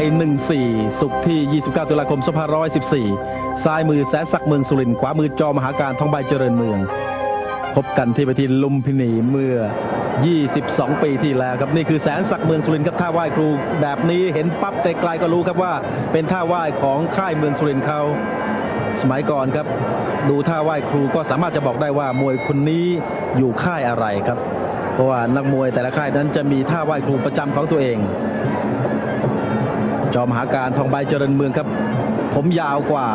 ย14 สุขที่ 29 ตุลาคม 2514 ซ้ายมือแสนศักดิ์เมืองสุรินทร์ขวามือจอมหาการทองใบเจริญเมือง พบกันที่เวทีลุมพินีเมื่อ 22 ปีที่แล้วครับนี่คือแสนศักดิ์เมืองสุรินทร์ครับท่าไหว้ครู แบบนี้เห็นปั๊บไกลๆก็รู้ครับว่า เป็นท่าไหว้ของค่ายเมืองสุรินทร์เขาสมัยก่อนครับ ดูท่าไหว้ครูก็สามารถจะบอกได้ว่ามวยคนนี้อยู่ค่ายอะไรครับ เพราะว่านักมวยแต่ละค่ายนั้นจะมีท่าไหว้ครูประจำของตัวเอง จอมหาการทองใบเจริญเมืองครับ ผมยาวกว่า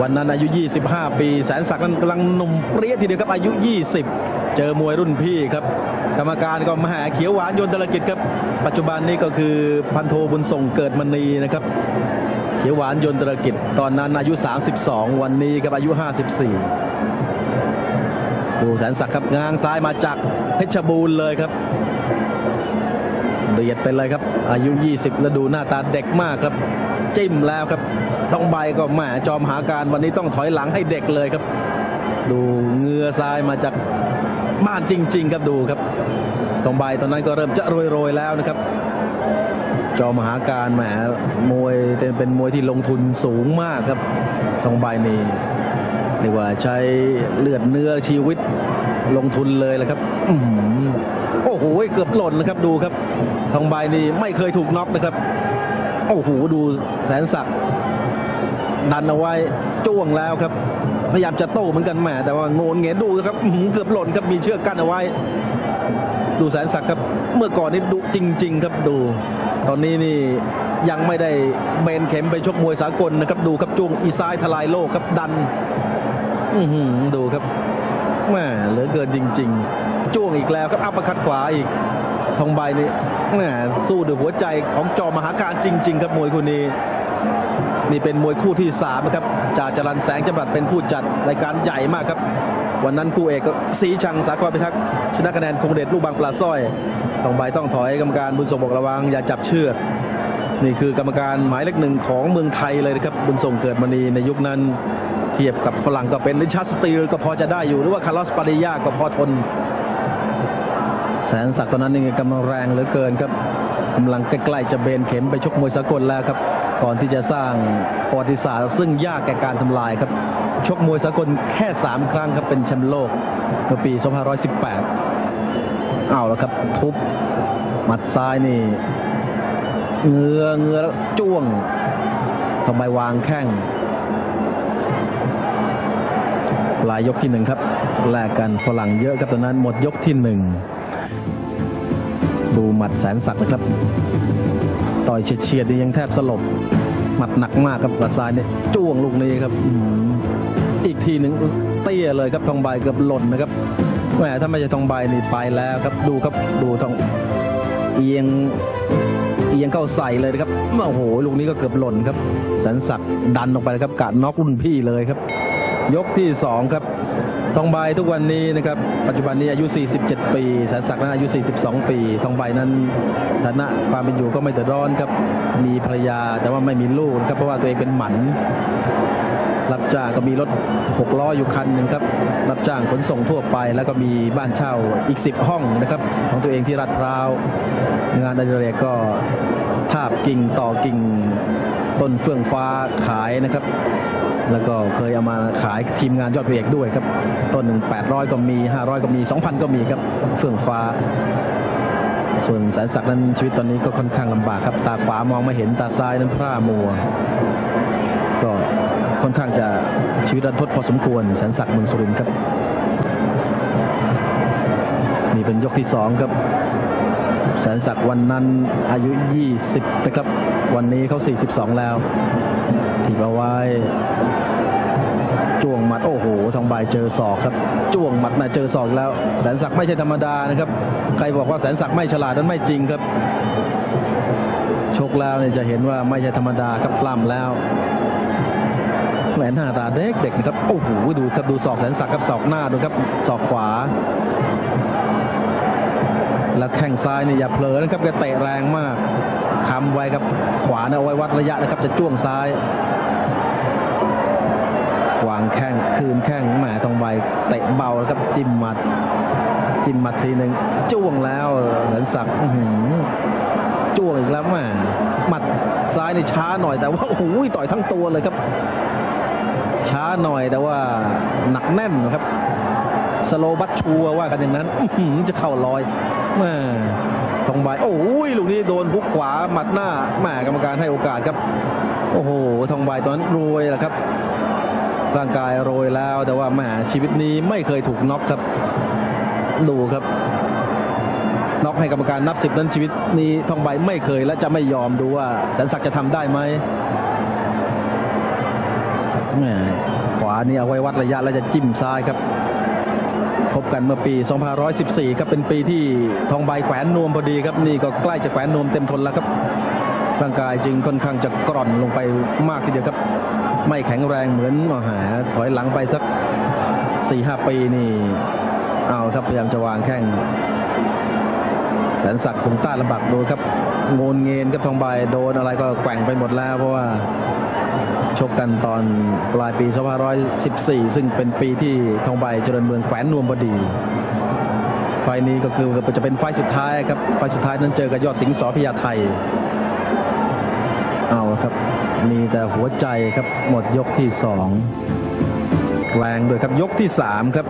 วันนั้นอายุ 25 ปี แสนศักดิ์นั้นกำลังหนุ่มเปรี้ยทีเดียวครับอายุ 20 เจอมวยรุ่นพี่ครับ กรรมการก็มหาเขียวหวานยนต์ตะลกิจครับ ปัจจุบันนี้ก็คือพันโทบุญส่งเกิดมณีนะครับ เขียวหวานยนต์ตะกิจ ตอนนั้นอายุ 32 วันนี้ครับอายุ 54 ดูแสนศักดิ์ครับง้างซ้ายมาจากเพชรบูรณ์เลยครับ เบียดไปเลยครับ อายุ 20แล้วดูหน้าตาเด็กมากครับ จิ้มแล้วครับ ต้องใบก็แหมจอมหาการวันนี้ต้องถอยหลังให้เด็กเลยครับ ดูเงือซ้ายมาจากบ้านจริง ๆ ครับดูครับต้องใบตอนนั้นก็เริ่มจะโรยๆแล้วนะครับ จอมหาการแหมมวยเป็นมวยที่ลงทุนสูงมากครับทองใบนี่ เรียกว่าใช้เลือดเนื้อชีวิตลงทุนเลยแหละครับอื้อหือโอ้โหเกือบหล่นนะครับดูครับ ทองใบนี่ไม่เคยถูกน็อกนะครับ โอ้โหดูแสนศักดิ์ดันเอาไว้จ้วงแล้วครับ พยายามจะโต้เหมือนกันแหมแต่ว่าโงนเงนดูครับอื้อหือเกือบหล่นครับมีเชือกกั้นเอาไว้ ดูแสนศักดิ์ครับ เมื่อก่อนนี่ดุจริง ๆ ครับดู ตอนนี้นี่ยังไม่ได้เบนเข็มไปชกมวยสากลนะครับ ดูครับจุงอีซ้ายทลายโลกครับดัน อือหือดูครับ แม่เหลือเกินจริง ๆ จ้วงอีกแล้วครับอัปเปคัดขวาอีกทองใบนี่แหม่สู้ด้วยหัวใจของจอมหาการจริง ๆ ครับมวยคู่นี้ นี่เป็นมวยคู่ที่สามนะครับจ่าจรันแสงจำรัดเป็นผู้จัดรายการใหญ่มากครับ วันนั้นคู่เอกก็สีชังสากรพิทักษ์ชนะคะแนนคงเดชลูกบางปลาสร้อยทองใบต้องถอยกรรมการบุญส่งบอกระวังอย่าจับเชือกนี่คือกรรมการหมายเลขหนึ่งของเมืองไทยเลยนะครับบุญส่งเกิดมณีในยุคนั้น ทียบกับฝรั่งก็เป็นริชาร์ดสตีลก็พอจะได้อยู่หรือว่าคาร์ลอสปาริยาก็พอทน แสนศักดิ์ตอนนั้นนี่กำลังแรงเหลือเกินครับกำลังใกล้ๆจะเบนเข็มไปชกมวยสากลแล้วครับ ก่อนที่จะสร้างประวัติศาสตร์ซึ่งยากแก่การทำลายครับ ชกมวยสากลแค่ 3 ครั้งครับเป็นแชมป์โลกเมื่อปี 2518 เอาแล้วครับทุบหมัดซ้ายนี่เงือเงือแล้วจ้วงทำไมวางแข้ง ลายยกที่หนึ่งครับแลกกันฝรั่งเยอะครับตอนนั้นหมดยกที่หนึ่งดูหมัดแสนศักดิ์นะครับ ต่อยเฉียดๆนี่ยังแทบสลบหมัดหนักมากครับหมัดซ้ายเนี่ยจ้วงลูกนี้ครับอีกทีหนึ่งเตี้ยเลยครับทองใบเกือบหล่นนะครับแหมถ้าไม่ใช่ทองใบนี่ไปแล้วครับดูครับดูทองเอียงเอียงเข้าใส่เลยนะครับโอ้โหลูกนี้ก็เกือบหล่นครับแสนศักดิ์ดันออกไปเลยครับกาดน็อกรุ่นพี่เลยครับ ยกที่ 2 ครับทองใบทุกวันนี้นะครับ ปัจจุบันนี้อายุ 47 ปีแสนศักดิ์นั้นอายุ 42 ปีทองใบนั้นฐานะความเป็นอยู่ก็ไม่เดือดร้อนครับมีภรรยาแต่ว่าไม่มีลูกครับเพราะว่าตัวเองเป็นหมันรับจ้างก็มีรถหกล้ออยู่คันหนึ่งครับ รับจ้างขนส่งทั่วไป แล้วก็มีบ้านเช่าอีก 10 ห้องนะครับ ของตัวเองที่ลาดพร้าว งานอดิเรกก็ทาบกิ่งต่อกิ่ง ต้นเฟื่องฟ้าขายนะครับ แล้วก็เคยเอามาขายทีมงานยอดเอกด้วยครับ ต้นหนึ่ง800ก็มี500ก็มี2,000ก็มีครับ เฟื่องฟ้า ส่วนแสนศักดิ์นั้นชีวิตตอนนี้ก็ค่อนข้างลำบากครับ ตาขวามองไม่เห็นตาซ้ายนั้นพร่ามัว ก็ค่อนข้างจะชีวิตรันทดพอสมควรแสนศักดิ์เมืองสุรินทร์ครับนี่เป็นยกที่สองครับแสนศักดิ์วันนั้นอายุ 20นะครับ วันนี้เขา 42 แล้วถีบเอาไว้ จ้วงหมัดโอ้โหทองใบเจอศอกครับ จ้วงหมัดนะเจอศอกแล้ว แสนศักดิ์ไม่ใช่ธรรมดานะครับ ใครบอกว่าแสนศักดิ์ไม่ฉลาดนั้นไม่จริงครับ ชกแล้วเนี่ยจะเห็นว่าไม่ใช่ธรรมดาครับปล้ำแล้วแหวนหน้าตาเด็กเด็กนะครับ โอ้โห ดูครับ ดูศอกแสนศักดิ์ครับศอกหน้าดูครับศอกขวา แล้วแข้งซ้ายเนี่ยอย่าเผลอนะครับแกเตะแรงมากค้ำไว้ครับขวาเนี่ยเอาไว้วัดระยะนะครับจะจ้วงซ้ายวางแข้งคืนแข้งแหมทองใบเตะเบาแล้วครับจิ้มหมัด จิ้มหมัดทีหนึ่งจ้วงแล้วแสนศักดิ์จ้วงอีกแล้วแม่หมัดซ้ายในช้าหน่อยแต่ว่าโอ้โหต่อยทั้งตัวเลยครับ ช้าหน่อยแต่ว่าหนักแน่นนะครับ สโลบัตชัวว่ากันอย่างนั้นจะเข้าลอย แม่ทองใบโอ้ยลูกนี้โดนพุกขวาหมัดหน้าแม่กรรมการให้โอกาสครับ โอ้โหทองใบตอนนั้นรวยแหละครับ ร่างกายโรยแล้วแต่ว่าแหมชีวิตนี้ไม่เคยถูกน็อกครับ ดูครับน็อกให้กรรมการนับสิบนั้นชีวิตนี้ทองใบไม่เคยและจะไม่ยอมดูว่าแสนศักดิ์จะทำได้ไหมแหมขวานี่เอาไว้วัดระยะแล้วจะจิ้มซ้ายครับ พบกันเมื่อปี 2514 ครับเป็นปีที่ทองใบแขวนนวมพอดีครับนี่ก็ใกล้จะแขวนนวมเต็มทนแล้วครับร่างกายจึงค่อนข้างจะกร่อนลงไปมากทีเดียวครับ ไม่แข็งแรงเหมือนมหาถอยหลังไปสัก4-5ปีนี่เอาครับพยายามจะวางแข้ง แสนศักดิ์คงต้านลำบากดูครับงนเงินครับทองใบโดนอะไรก็แกว่งไปหมดแล้ว เพราะว่าชกกันตอนปลายปี 2514 ซึ่งเป็นปีที่ทองใบเจริญเมืองแขวนนวมบดี ไฟนี้ก็คือจะเป็นไฟสุดท้ายครับ ไฟสุดท้ายนั้นเจอกับยอดสิงห์สอพญาไทย เอาครับ มีแต่หัวใจครับหมดยกที่สองแรงด้วยครับยกที่สามครับ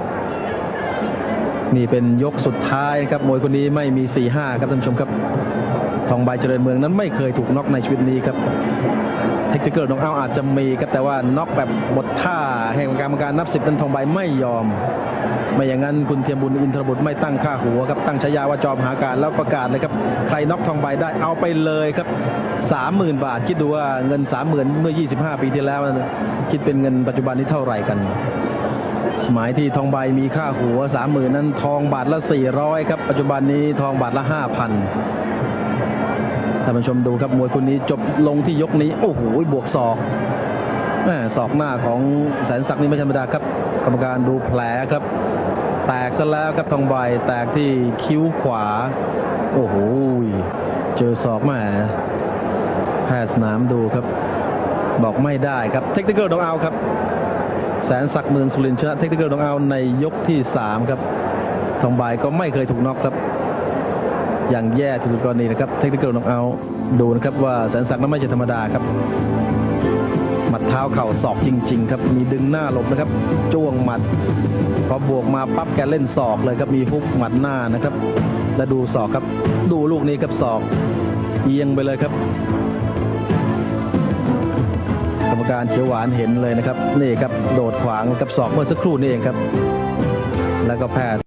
นี่เป็นยกสุดท้ายครับมวยคนนี้ไม่มี 4-5 ครับท่านผู้ชมครับ ทองใบเจริญเมืองนั้นไม่เคยถูกน็อกในชีวิตนี้ครับเทคนิคเกิลน้องเอาอาจจะมีครับแต่ว่าน็อกแบบหมดท่าให้กรรมการนับสิบนั้นทองใบไม่ยอม ไม่อย่างนั้นคุณเทียมบุญอินทรบุตรไม่ตั้งค่าหัวครับตั้งฉายาว่าจอมหาการแล้วประกาศเลยครับใครน็อกทองใบได้เอาไปเลยครับ 30,000 บาท คิดดูว่าเงิน 30,000 เมื่อ 25 ปีที่แล้วนะคิดเป็นเงินปัจจุบันนี้เท่าไหร่กัน สมัยที่ทองใบมีค่าหัว30,000นั้นทองบาทละ 400 ครับ ปัจจุบันนี้ทองบาทละ 5,000ท่านผู้ชมดูครับมวยคนนี้จบลงที่ยกนี้ โอ้โห บวกศอกแมศอกหน้าของแสนศักดิ์นี่ไม่ธรรมดาครับ กรรมการดูแผลครับ แตกซะแล้วครับทองใบแตกที่คิ้วขวา โอ้โห เจอศอกแม่แพทย์สนามดูครับ บอกไม่ได้ครับเทคนิคเกิลต้องเอาครับ แสนศักดิ์เมืองสุรินทร์ชนะเทคนิคเกิลต้องเอาในยกที่ 3 ครับทองใบก็ไม่เคยถูกน็อกครับ อย่างแย่ที่สุดกรณีนะครับ เทคนิคเกิลต้องเอาดูนะครับว่าแสนศักดิ์นั้นไม่ใช่ธรรมดาครับหมัดเท้าเข่าศอกจริง ๆ ครับ มีดึงหน้าหลบนะครับ จ้วงหมัด พอบวกมาปั๊บแกเล่นศอกเลยครับ มีฮุกหมัดหน้านะครับ แล้วดูศอกครับ ดูลูกนี้ครับศอก เอียงไปเลยครับ รมการเขียวหวานเห็นเลยนะครับ นี่ครับโดดขวางกับศอกเมื่อสักครู่นี่เองครับ แล้วก็แพทย์